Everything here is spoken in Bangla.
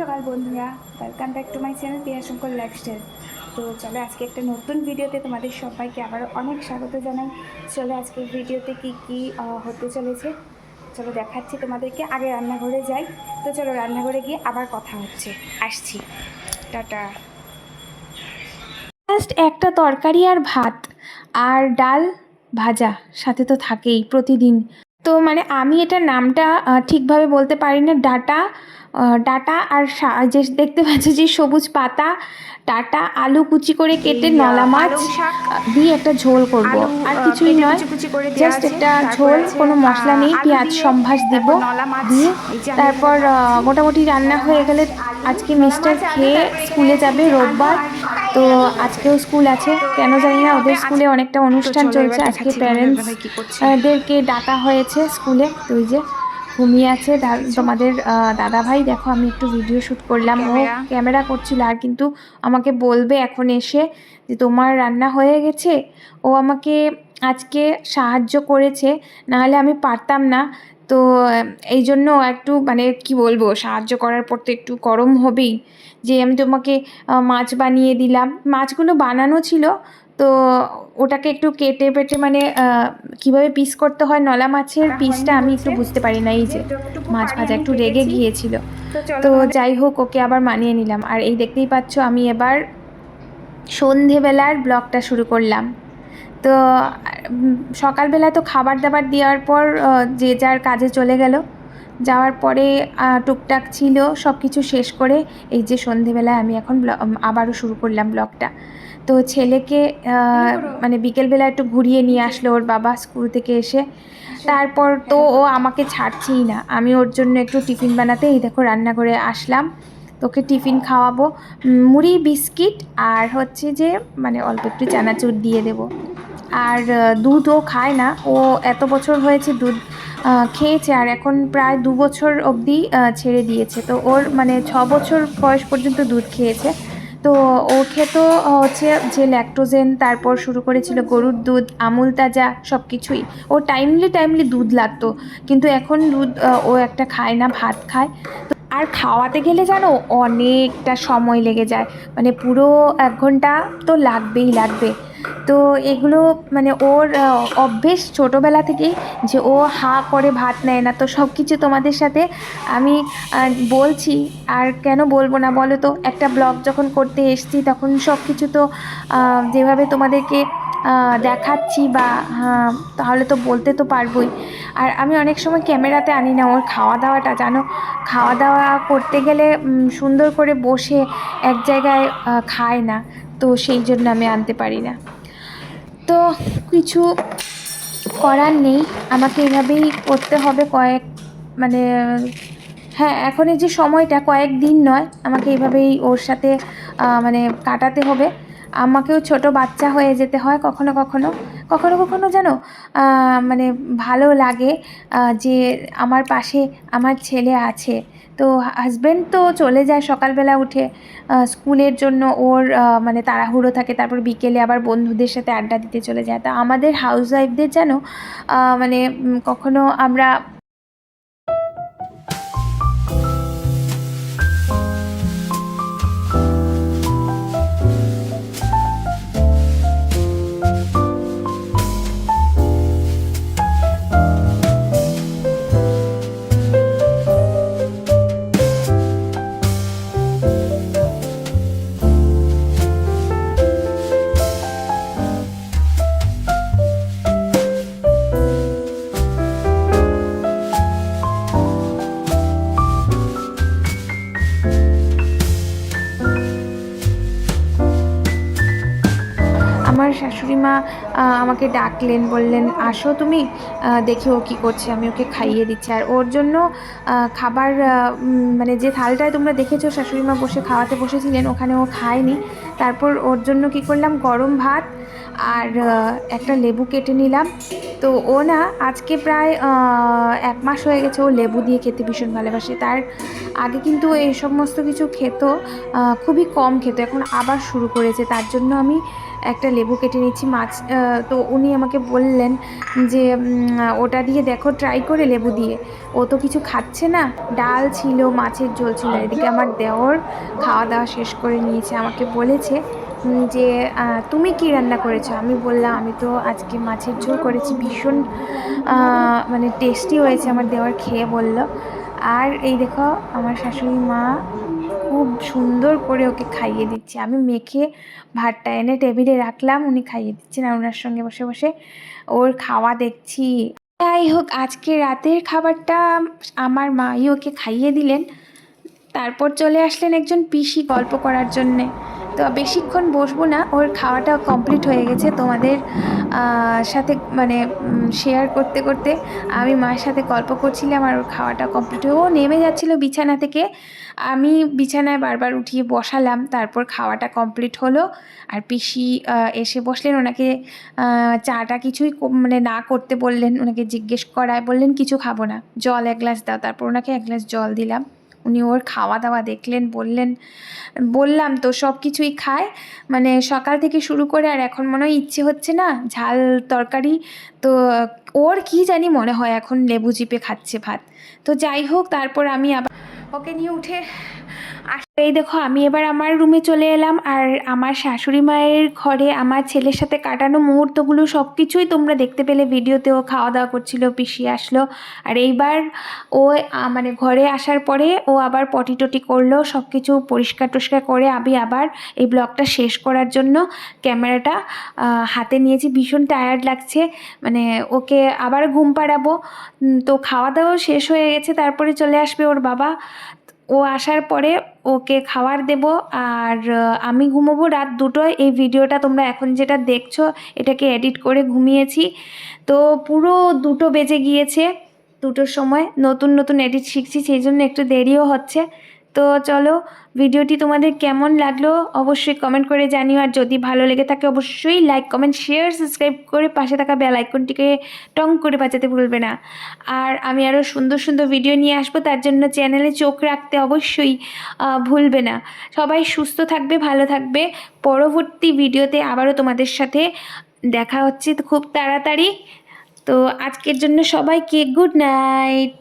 সকাল বন্ধুরা। Welcome back to my channel Piya Shankar lifestyle তো চলো আজকে একটা নতুন ভিডিওতে তোমাদের সবাইকে আবার অনেক স্বাগত জানাই। চলো আজকের ভিডিওতে কি কি হতে চলেছে? চলো দেখাচ্ছি তোমাদেরকে, আগে রান্নাঘরে যাই। তো চলো রান্নাঘরে গিয়ে আবার কথা হচ্ছে। আসছি। টাটা। জাস্ট একটা তরকারি আর ভাত। আর ডাল ভাজা, সাথে তো থাকেই প্রতিদিন। তো মানে আমি এটার নামটা ঠিকভাবে বলতে পারি না। ডাটা ডাটা আর যে দেখতে পাচ্ছ যে সবুজ পাতা ডাটা আলু কুচি করে কেটে নলা মাছ দিয়ে একটা ঝোল করব। আর কিছুই নয় জাস্ট একটা ঝোল কোনো মশলা নেই পেঁয়াজ সম্ভাস দিব দিয়ে তারপর মোটামুটি রান্না হয়ে গেলে আজকে মিস্টার খেয়ে স্কুলে যাবে রোববার। তো আজকেও স্কুল আছে। কেন জানি না ওদের স্কুলে অনেকটা অনুষ্ঠান চলছে আজকে প্যারেন্টসদেরকে ডাকা হয়েছে স্কুলে। তো ওই যে ঘুমিয়ে আছে দা- তোমাদের দাদা ভাই দেখো আমি একটু ভিডিও শ্যুট করলাম। ও। ক্যামেরা করছিল আর কিন্তু আমাকে বলবে এখন এসে যে তোমার রান্না হয়ে গেছে। ও আমাকে আজকে সাহায্য করেছে নাহলে আমি পারতাম না। তো এই জন্য একটু মানে কি বলব সাহায্য করার পর তো একটু গরম হবেই। যে আমি তোমাকে মাছ বানিয়ে দিলাম। মাছগুলো বানানো ছিল তো ওটাকে একটু কেটে পেটে মানে কীভাবে পিস করতে হয় নলা মাছের পিসটা আমি একটু বুঝতে পারি না এই যে মাছ ভাজা একটু রেগে গিয়েছিল। তো যাই হোক ওকে আবার মানিয়ে নিলাম। আর এই দেখতেই পাচ্ছ আমি এবার সন্ধেবেলার ব্লগটা শুরু করলাম। তো সকালবেলা তো খাবার দাবার দেওয়ার পর যে যার কাজে চলে গেল। যাওয়ার পরে টুকটাক ছিল সব কিছু শেষ করে এই যে সন্ধেবেলায় আমি এখন আবারও শুরু করলাম ব্লগটা। তো ছেলেকে মানে বিকেলবেলা একটু ঘুরিয়ে নিয়ে আসলো ওর বাবা স্কুল থেকে এসে। তারপর তো ও আমাকে ছাড়ছেই না। আমি ওর জন্য একটু টিফিন বানাতে এই দেখো রান্না করে আসলাম। তোকে টিফিন খাওয়াবো। মুড়ি বিস্কিট আর হচ্ছে যে মানে অল্প একটু চানাচুর দিয়ে দেবো। আর আহ, দুধ ও খায় না। ও এত বছর হয়েছে দুধ খেয়েছে আর এখন প্রায় দু বছর অবধি ছেড়ে দিয়েছে। তো ওর মানে ছ বছর বয়স পর্যন্ত দুধ খেয়েছে। তো ও খেত হচ্ছে যে ল্যাকটোজেন তারপর শুরু করেছিল গরুর দুধ আমুল তাজা সব কিছুই ও টাইমলি টাইমলি দুধ লাগতো। কিন্তু এখন দুধ ও একটা খায় না ভাত খায়। তো আর খাওয়াতে গেলে জানো অনেকটা সময় লেগে যায়। মানে পুরো এক ঘণ্টা তো লাগবেই লাগবে। তো এগুলো মানে ওর অভ্যেস ছোটোবেলা থেকেই যে ও হা করে ভাত নেয় না তো সব কিছু তোমাদের সাথে আমি বলছি। আর কেন বলব না বলো তো? একটা ব্লগ যখন করতে এসছি তখন সব কিছু তো যেভাবে তোমাদেরকে দেখাচ্ছি বা হ্যাঁ, তাহলে তো বলতে তো পারবোই। আর আমি অনেক সময় ক্যামেরাতে আনি না ওর খাওয়া দাওয়াটা জানো? খাওয়া দাওয়া করতে গেলে সুন্দর করে বসে এক জায়গায় খায় না। তো সেই জন্য আমি আনতে পারি না। তো কিছু করার নেই আমাকে এভাবেই করতে হবে কয়েক মানে হ্যাঁ এখন এই যে সময়টা কয়েক দিন নয় আমাকে এইভাবেই ওর সাথে মানে কাটাতে হবে। আমাকেও ছোট বাচ্চা হয়ে যেতে হয় কখনো কখনো। কখনো কখনো আহ, মানে ভালো লাগে যে আমার পাশে আমার ছেলে আছে। তো হাজব্যান্ড তো চলে যায় সকালবেলা উঠে স্কুলের জন্য ওর মানে তাড়াহুড়ো থাকে, তারপর বিকেলে আবার বন্ধুদের সাথে আড্ডা দিতে চলে যায়। তা আমাদের হাউস ওয়াইফদের যেন মানে কখনো আমরা আমার মা আমাকে ডাকলেন, বললেন, আসো তুমি দেখি ও কী করছে, আমি ওকে খাইয়ে দিচ্ছি। আর ওর জন্য খাবার মানে যে থালটায় তোমরা দেখেছ, শাশুড়ি মা বসে খাওয়াতে বসেছিলেন, ওখানে ও খায়নি। তারপর ওর জন্য কি করলাম, গরম ভাত আর একটা লেবু কেটে নিলাম। তো ও না আজকে প্রায় এক মাস হয়ে গেছে ও লেবু দিয়ে খেতে ভীষণ ভালোবাসে। তার আগে কিন্তু এই সমস্ত কিছু খেত খুবই কম খেত। এখন আবার শুরু করেছে। তার জন্য আমি একটা লেবু কেটে নিচ্ছি মাছ তো উনি আমাকে বললেন যে ওটা দিয়ে দেখো ট্রাই করে লেবু দিয়ে। ও তো কিছু খাচ্ছে না। ডাল ছিল, মাছের ঝোল ছিল। এদিকে আমার দেওর খাওয়া দাওয়া শেষ করে নিয়েছে। আমাকে বলেছে যে তুমি কি রান্না করেছ? আমি বললাম, আমি তো আজকে মাছের ঝোল করেছি, ভীষণ মানে টেস্টি হয়েছে আমার দেওয়ার খেয়ে বলল। আর এই দেখো, আমার শাশুড়ি মা খুব সুন্দর করে ওকে খাইয়ে দিচ্ছে। আমি মেখে ভাতটা এনে টেবিলে রাখলাম, উনি খাইয়ে দিচ্ছেন আর ওনার সঙ্গে বসে বসে ওর খাওয়া দেখছি। যাই হোক, আজকে রাতের খাবারটা আমার মাই ওকে খাইয়ে দিলেন। তারপর চলে আসলেন একজন পিসি গল্প করার জন্যে। তো বেশিক্ষণ বসবো না, ওর খাওয়াটা কমপ্লিট হয়ে গেছে। তোমাদের সাথে মানে শেয়ার করতে করতে আমি মায়ের সাথে গল্প করছিলাম আর ওর খাওয়াটা কমপ্লিট হয়ে ও নেমে যাচ্ছিল বিছানা থেকে। আমি বিছানায় বারবার উঠিয়ে বসালাম, তারপর খাওয়াটা কমপ্লিট হলো। আর পিসি এসে বসলেন। ওনাকে চাটা কিছুই মানে না করতে বললেন। ওনাকে জিজ্ঞেস করায় বললেন, কিছু খাব না, জল এক গ্লাস দাও। তারপর ওনাকে এক গ্লাস জল দিলাম। উনি ওর খাওয়া দাওয়া দেখলেন, বললেন, বললাম তো সব কিছুই খায়। মানে সকাল থেকে শুরু করে আর এখন মনে হয় ইচ্ছে হচ্ছে না, ঝাল তরকারি তো, ওর কি জানি মনে হয় এখন লেবু চিপে খাচ্ছে ভাত। তো যাই হোক, তারপর আমি আবার ওকে নিয়ে উঠে এই দেখো, আমি এবার আমার রুমে চলে এলাম। আর আমার শাশুড়ি মায়ের ঘরে আমার ছেলের সাথে কাটানো মুহূর্তগুলো সব কিছুই তোমরা দেখতে পেলে। ভিডিওতেও খাওয়া দাওয়া করছিল, পিসি আসলো। আর এইবার ও মানে ঘরে আসার পরে ও আবার পটি টটি করল সব কিছু পরিষ্কার টরিষ্কার করে আমি আবার এই ব্লগটা শেষ করার জন্য ক্যামেরাটা হাতে নিয়েছি। ভীষণ টায়ার্ড লাগছে। মানে ওকে আবার ঘুম পাড়াবো। তো খাওয়া দাওয়া শেষ হয়ে গেছে, তারপরে চলে আসবে ওর বাবা। ও আসার পরে ওকে খাবার দেব আর আমি ঘুমোবো রাত দুটোয়। এই ভিডিওটা তোমরা এখন যেটা দেখছ, এটাকে এডিট করে ঘুমিয়েছি। তো পুরো দুটো বেজে গিয়েছে দুটোর সময়। নতুন নতুন এডিট শিখছি, সেই জন্য একটু দেরিও হচ্ছে। তো চলো, ভিডিওটি তোমাদের কেমন লাগল অবশ্যই কমেন্ট করে জানিও, আর যদি ভালো লেগে থাকে অবশ্যই লাইক কমেন্ট শেয়ার সাবস্ক্রাইব করে পাশে থাকা বেল আইকনটিকে টং করে বাজাতে ভুলবে না। আর আমি আরও সুন্দর সুন্দর ভিডিও নিয়ে আসব, তার জন্য চ্যানেলে চোখ রাখতে অবশ্যই ভুলবে না। সবাই সুস্থ থাকবে, ভালো থাকবে। পরবর্তী ভিডিওতে আবারও তোমাদের সাথে দেখা হচ্ছে খুব তাড়াতাড়ি। তো আজকের জন্য সবাইকে গুড নাইট